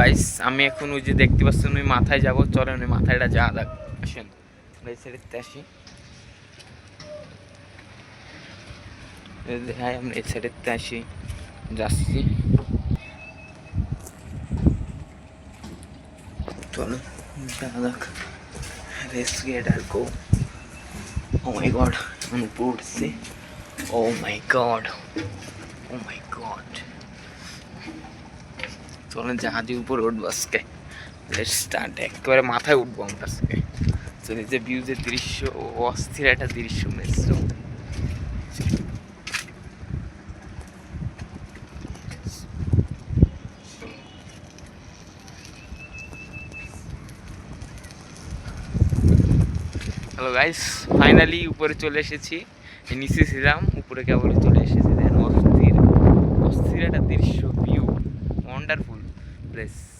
Guys আমি এখন ওই যে দেখতে পাচ্ছেন, ওই মাথায় যাব। চলেন, ওই মাথায়টা যা দেখ আসেন। সাইডেতে আসি। হ্যাঁ আমরা এই সাইডেতে আসি। যাচ্ছি। চলো যা দেখ রেস গেট আর গো ও মাই গড আমি উঠছি ও my god O my god চলেন জাহাজের উপরে উঠবো আজকে। স্টার্ট একেবারে মাথায় উঠবো আমরা আজকে। চলে যে ভিউজের দৃশ্য ও অস্থির একটা দৃশ্য মিশ্র হ্যালো গাইস ফাইনালি উপরে চলে এসেছি। নিচে ছিলাম, উপরে কেবল চলে এসেছি। দেখেন অস্থির অস্থির একটা দৃশ্য ভিউ ওয়ান্ডারফুল bless